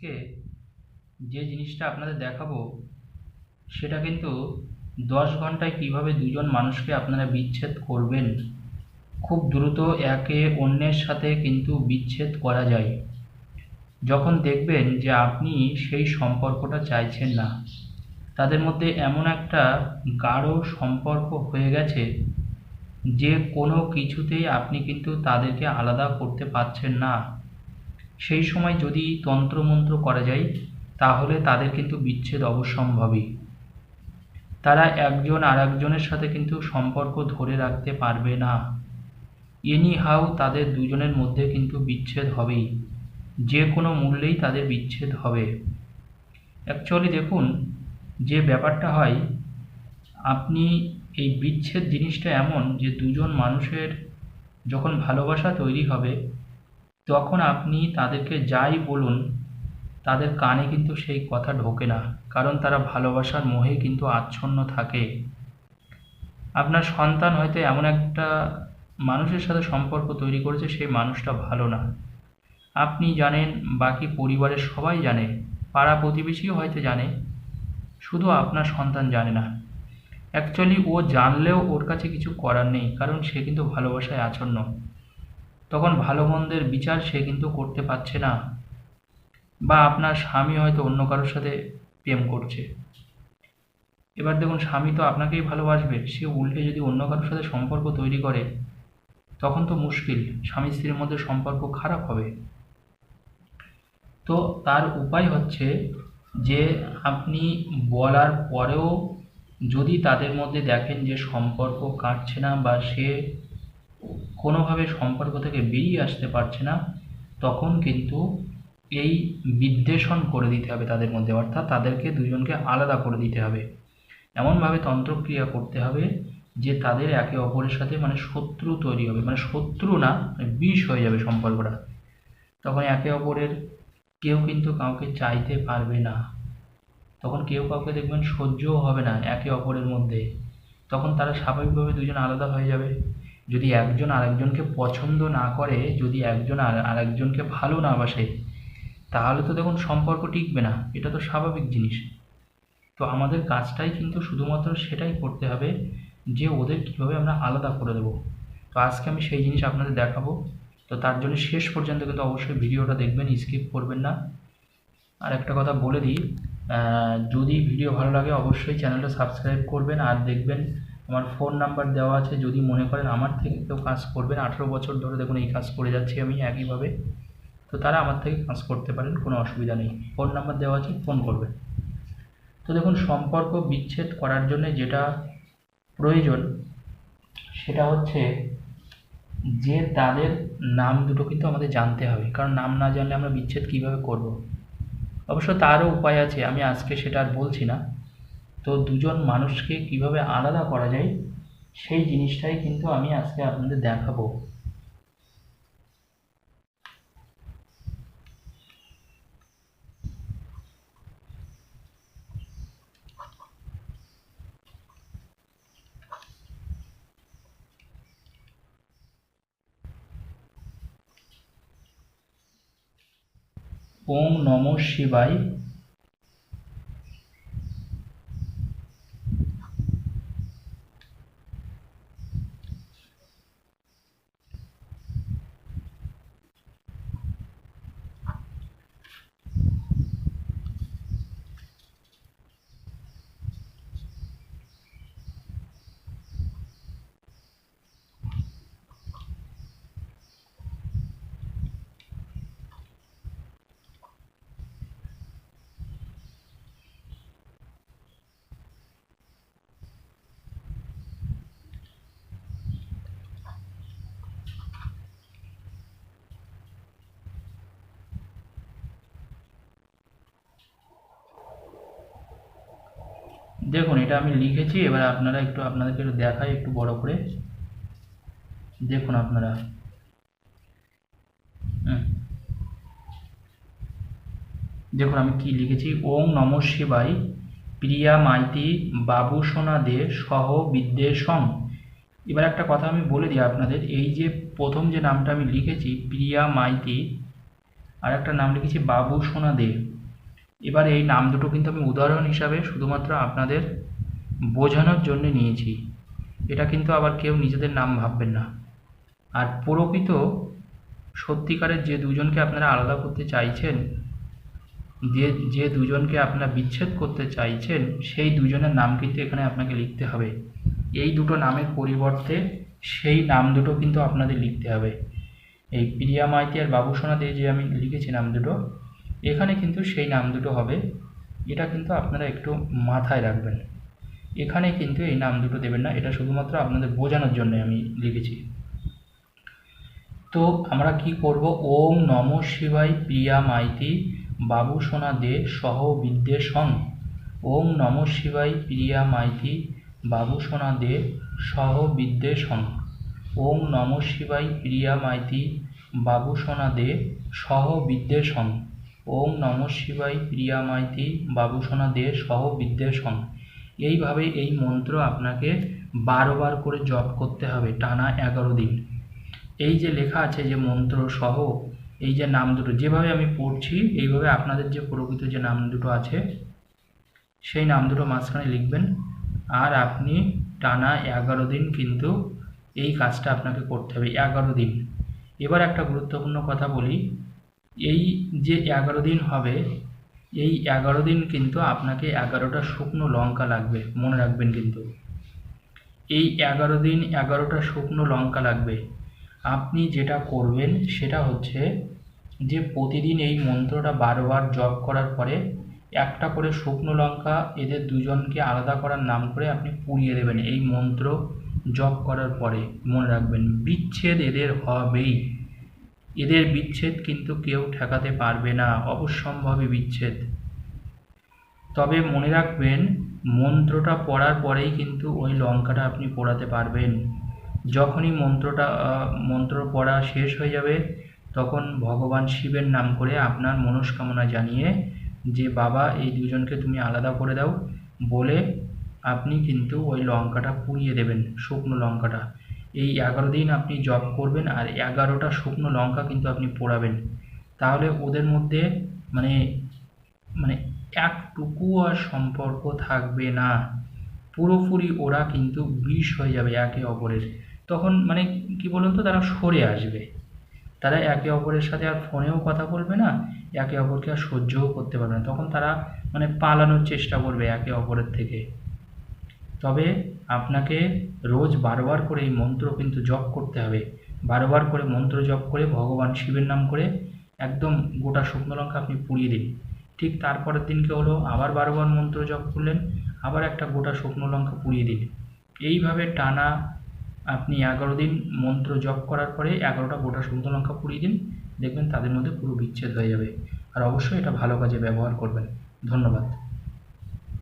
আজকে যে জিনিসটা আপনাদের দেখাবো, সেটা কিন্তু দশ ঘন্টায় কীভাবে দুজন মানুষকে আপনারা বিচ্ছেদ করবেন, খুব দ্রুত একে অন্যের সাথে কিন্তু বিচ্ছেদ করা যায়। যখন দেখবেন যে আপনি সেই সম্পর্কটা চাইছেন না, তাদের মধ্যে এমন একটা গাঢ় সম্পর্ক হয়ে গেছে যে কোনো কিছুতেই আপনি কিন্তু তাদেরকে আলাদা করতে পারছেন না। সেই সময় যদি তন্ত্রমন্ত্র করা যায়, তাহলে তাদের কিন্তু বিচ্ছেদ অবশ্যম্ভাবী তারা একজন আর একজনের সাথে কিন্তু সম্পর্ক ধরে রাখতে পারবে না। এনি হাউ তাদের দুজনের মধ্যে কিন্তু বিচ্ছেদ হবেই। যে কোনো মূল্যেই তাদের বিচ্ছেদ হবে। অ্যাকচুয়ালি দেখুন, যে ব্যাপারটা হয়, আপনি এই বিচ্ছেদ জিনিসটা এমন যে দুজন মানুষের যখন ভালোবাসা তৈরি হবে তখন আপনি তাদেরকে যাই বলুন, তাদের কানে কিন্তু সেই কথা ঢোকে না, কারণ তারা ভালোবাসার মোহে কিন্তু আচ্ছন্ন থাকে। আপনার সন্তান হয়তো এমন একটা মানুষের সাথে সম্পর্ক তৈরি করেছে সেই মানুষটা ভালো না। আপনি জানেন, বাকি পরিবারের সবাই জানে, পাড়া প্রতিবেশীও হয়তো জানে, শুধু আপনার সন্তান জানে না। অ্যাকচুয়ালি ও জানলেও ওর কাছে কিছু করার নেই, কারণ সে কিন্তু ভালোবাসায় আচ্ছন্ন। তখন ভালো মন্দের বিচার সে কিন্তু করতে পারছে না। বা আপনার স্বামী হয়তো অন্য কারোর সাথে প্রেম করছে। এবার দেখুন, স্বামী তো আপনাকেই ভালোবাসবে। সে উল্টে যদি অন্য কারোর সাথে সম্পর্ক তৈরি করে, তখন তো মুশকিল। স্বামী স্ত্রীর মধ্যে সম্পর্ক খারাপ হবে। তো তার উপায় হচ্ছে যে, আপনি বলার পরেও যদি তাদের মধ্যে দেখেন যে সম্পর্ক কাটছে না বা সে কোনোভাবে সম্পর্ক থেকে বেরিয়ে আসতে পারছে না, তখন কিন্তু এই বিদ্বেষণ করে দিতে হবে তাদের মধ্যে, অর্থাৎ তাদেরকে দুজনকে আলাদা করে দিতে হবে। এমনভাবে তন্ত্রক্রিয়া করতে হবে যে তাদের একে অপরের সাথে মানে শত্রু তৈরি হবে মানে শত্রু না বিষ হয়ে যাবে সম্পর্কটা। তখন একে অপরের কেউ কিন্তু কাউকে চাইতে পারবে না। তখন কেউ কাউকে দেখবেন সহ্যও হবে না একে অপরের মধ্যে। তখন তারা স্বাভাবিকভাবে দুজন আলাদা হয়ে যাবে। যদি একজন আরেকজনকে পছন্দ না করে, যদি একজন আর আরেকজনকে ভালো না বাসে, তাহলে তো দেখুন সম্পর্ক টিকবে না। এটা তো স্বাভাবিক জিনিস। তো আমাদের কাজটাই কিন্তু শুধুমাত্র সেটাই করতে হবে যে ওদের কীভাবে আমরা আলাদা করে দেবো। তো আজকে আমি সেই জিনিস আপনাদের দেখাবো। তো তার জন্য শেষ পর্যন্ত কিন্তু অবশ্যই ভিডিওটা দেখবেন, স্কিপ করবেন না। আর একটা কথা বলে দিই যদি ভিডিও ভালো লাগে অবশ্যই চ্যানেলটা সাবস্ক্রাইব করবেন আর দেখবেন আমার ফোন নাম্বার দেওয়া আছে, যদি মনে করেন আমার থেকে কেউ কাজ করবেন আঠেরো বছর ধরে দেখুন এই কাজ করে যাচ্ছি আমি একইভাবে, তো তারা আমার থেকে কাজ করতে পারেন, কোনো অসুবিধা নেই। ফোন নাম্বার দেওয়া আছে ফোন করবেন তো দেখুন, সম্পর্ক বিচ্ছেদ করার জন্য যেটা প্রয়োজন, সেটা হচ্ছে যে তাদের নাম দুটো কিন্তু আমাদের জানতে হবে, কারণ নাম না জানলে আমরা বিচ্ছেদ কীভাবে করব। অবশ্য তারও উপায় আছে, আমি আজকে সেটা আর বলছি না। তো দুজন মানুষকে কীভাবে আলাদা করা যায়, সেই জিনিসটাই কিন্তু আমি আজকে আপনাদের দেখাবো। ওম নম শিবায়। দেখুন, এটা আমি লিখেছি, এবার আপনারা একটু আপনাদেরকে একটু দেখাই, একটু বড় করে। দেখুন আপনারা। দেখুন, আমি কি লিখেছি? ওম নম শিবাই প্রিয়া মাইতি বাবু সোনা দে সহ বিদ্বেষং এবার একটা কথা আমি বলে দিই আপনাদের, এই যে প্রথম যে নামটা আমি লিখেছি, প্রিয়া মাইতি আর একটা নাম লিখেছি বাবু সোনা দে। এবার এই নাম দুটো কিন্তু আমি উদাহরণ হিসাবে শুধুমাত্র আপনাদের বোঝানোর জন্য নিয়েছি। এটা কিন্তু আবার কেউ নিজেদের নাম ভাববেন না। আর প্রকৃত সত্যিকারের যে দুজনকে আপনারা আলাদা করতে চাইছেন, যে যে দুজনকে আপনারা বিচ্ছেদ করতে চাইছেন, সেই দুজনের নাম কিন্তু এখানে আপনাকে লিখতে হবে। এই দুটো নামের পরিবর্তে সেই নাম দুটো কিন্তু আপনাদের লিখতে হবে। এই প্রিয়া মাইতি আর বাবুসোনা দিয়ে যে আমি লিখেছি নাম দুটো এখানে কিন্তু সেই নাম দুটো হবে। এটা কিন্তু আপনারা একটু মাথায় রাখবেন। এখানে কিন্তু এই নাম দুটো দেবেন না, এটা শুধুমাত্র আপনাদের বোঝানোর জন্য আমি লিখেছি। তো আমরা কি করব? ওম নম শিবাই প্রিয়া মাইতি বাবু সোনা দে সহ বিদ্বেষং ওম নম শিবাই প্রিয়া মাইতি বাবু সোনা দে সহ বিদ্বেষং ওম নম শিবাই প্রিয়া মাইতি বাবু সোনা দে সহ বিদ্বেষং ওম নম শিবাই প্রিয়া মাইতি বাবু সোনা দে সহ বিদ্বেষং এইভাবে এই মন্ত্র আপনাকে বারবার করে জপ করতে হবে টানা এগারো দিন। এই যে লেখা আছে যে মন্ত্র সহ, এই যে নাম দুটো, যেভাবে আমি পড়ছি, এইভাবে আপনাদের যে প্রকৃত যে নাম দুটো আছে, সেই নাম দুটো মাঝখানে লিখবেন। আর আপনি টানা এগারো দিন কিন্তু এই কাজটা আপনাকে করতে হবে, এগারো দিন। এবার একটা গুরুত্বপূর্ণ কথা বলি। এই যে এগারো দিন হবে, এই এগারো দিন কিন্তু আপনাকে এগারোটা শুকনো লঙ্কা লাগবে, মনে রাখবেন কিন্তু। এই এগারো দিন এগারোটা শুকনো লঙ্কা লাগবে। আপনি যেটা করবেন সেটা হচ্ছে যে প্রতিদিন এই মন্ত্রটা বারবার জপ করার পরে একটা করে শুকনো লঙ্কা এদের দুজনকে আলাদা করার নাম করে আপনি পুড়িয়ে দেবেন। এই মন্ত্র জপ করার পরে মনে রাখবেন, বিচ্ছেদ এদের হবেই। এদের বিচ্ছেদ কিন্তু কেউ ঠেকাতে পারবে না অবশ্যম্ভাবী বিচ্ছেদ। তবে মনে রাখবেন, মন্ত্রটা পড়ার পরেই কিন্তু ওই লঙ্কাটা আপনি পোড়াতে পারবেন। যখনই মন্ত্রটা মন্ত্র পড়া শেষ হয়ে যাবে, তখন ভগবান শিবের নাম করে আপনার মনস্কামনা জানিয়ে যে, বাবা, এই দুজনকে তুমি আলাদা করে দাও। বলে আপনি কিন্তু ওই লঙ্কাটা পুড়িয়ে দেবেন, শুকনো লঙ্কাটা। এই এগারো দিন আপনি জব করবেন আর এগারোটা শুকনো লঙ্কা কিন্তু আপনি পোড়াবেন। তাহলে ওদের মধ্যে মানে মানে একটুকু আর সম্পর্ক থাকবে না। পুরোপুরি ওরা কিন্তু বিষ হয়ে যাবে একে অপরের। তখন মানে কি বলুন তো, তারা সরে আসবে। তারা একে অপরের সাথে আর ফোনেও কথা বলবে না, একে অপরকে আর সহ্যও করতে পারবে না। তখন তারা মানে পালানোর চেষ্টা করবে একে অপরের থেকে। তবে আপনাকে রোজ বারবার করে এই মন্ত্র কিন্তু জপ করতে হবে। বারবার করে মন্ত্র জপ করে ভগবান শিবের নাম করে একদম গোটা শুকনো লঙ্কা আপনি পুড়িয়ে দিন। ঠিক তারপরের দিনকে হলো আবার বারবার মন্ত্র জপ করলেন, আবার একটা গোটা শুকনো লঙ্কা পুড়িয়ে দিন এইভাবে টানা আপনি এগারো দিন মন্ত্র জপ করার পরে এগারোটা গোটা শুকনো লঙ্কা পুড়িয়ে দিন, দেখবেন তাদের মধ্যে পুরো বিচ্ছেদ হয়ে যাবে। আর অবশ্যই এটা ভালো কাজে ব্যবহার করবেন। ধন্যবাদ।